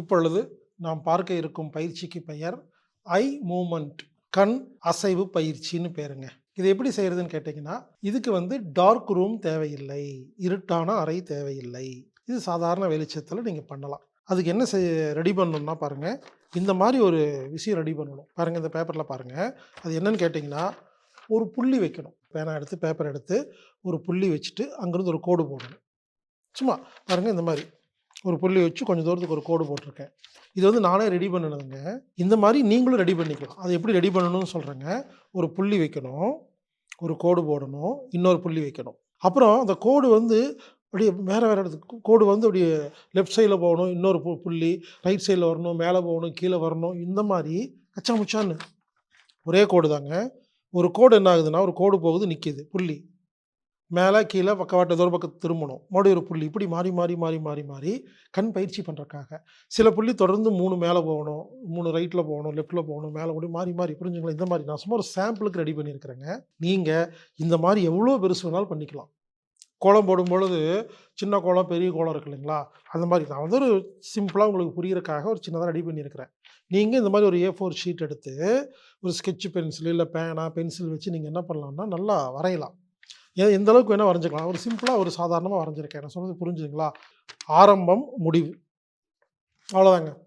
இப்பொழுது நாம் பார்க்க இருக்கும் பயிற்சிக்கு பெயர் ஐ மூமெண்ட் கண் அசைவு பயிற்சின்னு பேருங்க. இது எப்படி செய்யறதுன்னு கேட்டிங்கன்னா இதுக்கு வந்து டார்க் ரூம் தேவையில்லை இருட்டான அறை தேவையில்லை. இது சாதாரண வெளிச்சத்தில் நீங்கள் பண்ணலாம். அதுக்கு என்ன செய் ரெடி பண்ணணும்னா பாருங்கள் இந்த மாதிரி ஒரு விஷயம் ரெடி பண்ணணும். பாருங்கள் இந்த பேப்பரில் பாருங்கள் அது என்னன்னு கேட்டிங்கன்னா ஒரு புள்ளி வைக்கணும். பேனா எடுத்து பேப்பர் எடுத்து ஒரு புள்ளி வச்சுட்டு அங்கேருந்து ஒரு கோடு போடணும். சும்மா பாருங்கள் இந்த மாதிரி. ஒரு புள்ளி வச்சு கொஞ்சம் தூரத்துக்கு ஒரு கோடு போட்டிருக்கேன். இது வந்து நானே ரெடி பண்ணினதுங்க. இந்த மாதிரி நீங்களும் ரெடி பண்ணிக்கலாம். அது எப்படி ரெடி பண்ணணும்னு சொல்கிறேங்க ஒரு புள்ளி வைக்கணும். ஒரு கோடு போடணும். இன்னொரு புள்ளி வைக்கணும். அப்புறம் அந்த கோடு வந்து அப்படியே வேறு வேறு இடத்துக்கு கோடு வந்து அப்படியே லெஃப்ட் சைடில் போகணும். இன்னொரு பு புள்ளி ரைட் சைடில் வரணும். மேலே போகணும். கீழே வரணும். இந்த மாதிரி கச்சா முச்சான்னு. ஒரே கோடு தாங்க ஒரு கோடு என்ன ஆகுதுன்னா ஒரு கோடு போகுது நிற்கிது புள்ளி. மேலே கீழே பக்கவாட்டு தூரம் பக்கம் திரும்பணும். மறுபடியும் ஒரு புள்ளி. இப்படி மாறி மாறி மாறி மாறி மாறி கண் பயிற்சி பண்ணுறக்காக சில புள்ளி தொடர்ந்து மூணு மேலே போகணும். மூணு ரைட்டில் போகணும் லெஃப்ட்டில் போகணும் மேலே கூட மாறி மாறி புரிஞ்சுங்களா இந்த மாதிரி நான் சும்மா ஒரு சாம்பிளுக்கு ரெடி பண்ணியிருக்கிறேங்க. நீங்கள் இந்த மாதிரி எவ்வளோ பெருசு வேணாலும் பண்ணிக்கலாம். கோலம் போடும்பொழுது சின்ன கோலம் பெரிய கோலம் இருக்கு இல்லைங்களா? அந்த மாதிரி நான் வந்து ஒரு சிம்பிளாக உங்களுக்கு புரிகிறக்காக ஒரு சின்னதாக ரெடி பண்ணியிருக்கிறேன். நீங்கள் இந்த மாதிரி ஒரு ஏ ஃபோர் ஷீட் எடுத்து ஒரு ஸ்கெட்ச் பென்சில் இல்லை பேனா பென்சில் வச்சு நீங்கள் என்ன பண்ணலாம்னா நல்லா வரையலாம். எந்த அளவுக்கு வேணால் வரைஞ்சிக்கலாம். ஒரு சிம்பிளாக ஒரு சாதாரணமாக வரைஞ்சிருக்கேன். நான் சொன்னது புரிஞ்சுதுங்களா? ஆரம்பம் முடிவு. அவ்வளோதாங்க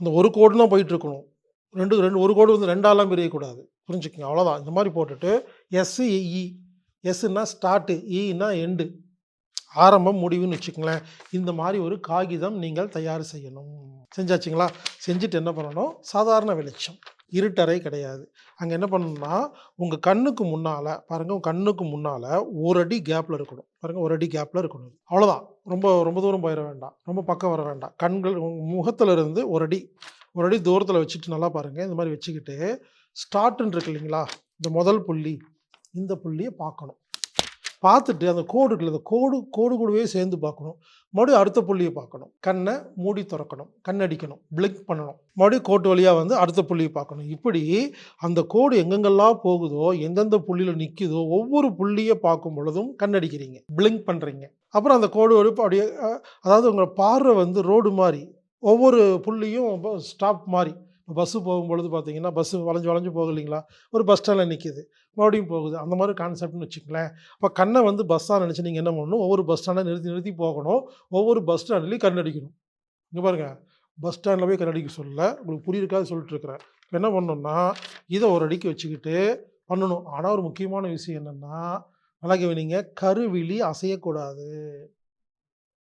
அந்த ஒரு கோடு தான் போயிட்டு ரெண்டு ரெண்டு ஒரு கோடு வந்து ரெண்டாலாம் பிரியக்கூடாது. புரிஞ்சுக்கங்க. அவ்வளோதான் இந்த மாதிரி போட்டுட்டு எஸ்ஸு இ எஸ்ன்னா ஸ்டார்ட்டு இன்னா எண்டு ஆரம்பம் முடிவுன்னு வச்சுக்கங்களேன். இந்த மாதிரி ஒரு காகிதம் நீங்கள் தயார் செய்யணும். செஞ்சாச்சுங்களா? செஞ்சுட்டு என்ன பண்ணணும்? சாதாரண வெளிச்சம். இருட்டறை கிடையாது. அங்கே என்ன பண்ணணும்னா உங்கள் கண்ணுக்கு முன்னால் பாருங்கள் உங்கள் கண்ணுக்கு முன்னால் ஒரு அடி கேப்பில் இருக்கணும். பாருங்கள் ஒரு அடி கேப்பில் இருக்கணும். அவ்வளோதான் ரொம்ப ரொம்ப தூரம் போயிட வேண்டாம். ரொம்ப பக்கம் வர வேண்டாம். கண்கள் உங்கள் இருந்து ஒரு அடி ஒரு அடி தூரத்தில் வச்சுட்டு நல்லா பாருங்கள் இந்த மாதிரி வச்சுக்கிட்டு ஸ்டார்ட்னு இருக்கு இல்லைங்களா? இந்த முதல் புள்ளி இந்த புள்ளியை பார்க்கணும். பார்த்துட்டு அந்த கோடு இருக்குல்ல அந்த கோடு கோடு கூடவே சேர்ந்து பார்க்கணும். மறுபடியும் அடுத்த புள்ளியை பார்க்கணும். கண்ணை மூடி திறக்கணும். கண்ணடிக்கணும் பிளிங்க் பண்ணணும். மறுபடியும் கோட்டு வழியாக வந்து அடுத்த புள்ளியை பார்க்கணும். இப்படி அந்த கோடு எங்கெங்கெல்லாம் போகுதோ எந்தெந்த புள்ளியில் நிற்குதோ ஒவ்வொரு புள்ளியை பார்க்கும் பொழுதும் கண்ணடிக்கிறீங்க பிளிங்க் பண்ணுறீங்க அப்புறம் அந்த கோடு வழி அப்படியே அதாவது உங்கள் பார்வை வந்து ரோடு மாதிரி ஒவ்வொரு புள்ளியும் ஸ்டாப் மாதிரி இப்போ பஸ்ஸு போகும்பொழுது பார்த்தீங்கன்னா பஸ்ஸு வளைஞ்சு வளைஞ்சு போகுது இல்லைங்களா? ஒரு பஸ் ஸ்டாண்டில் நிற்கிது மறுபடியும் போகுது. அந்த மாதிரி கான்செப்ட்னு வச்சுக்கங்களேன். அப்போ கண்ணை வந்து பஸ்ஸாக நினச்சி நீங்கள் என்ன பண்ணணும்? ஒவ்வொரு பஸ் ஸ்டாண்டை நிறுத்தி நிறுத்தி போகணும். ஒவ்வொரு பஸ் ஸ்டாண்ட்லேயும் கண்ணடிக்கணும் இங்கே பாருங்கள் பஸ் ஸ்டாண்டில் போய் கண்ணடிக்க சொல்ல உங்களுக்கு புரியிருக்காது சொல்லிட்டு இருக்கிறேன். இப்போ என்ன பண்ணணும்னா இதை ஒரு அடிக்கு வச்சுக்கிட்டு பண்ணணும். ஆனால் ஒரு முக்கியமான விஷயம் என்னென்னா நல்லா கவனிங்க கருவிழி அசையக்கூடாது.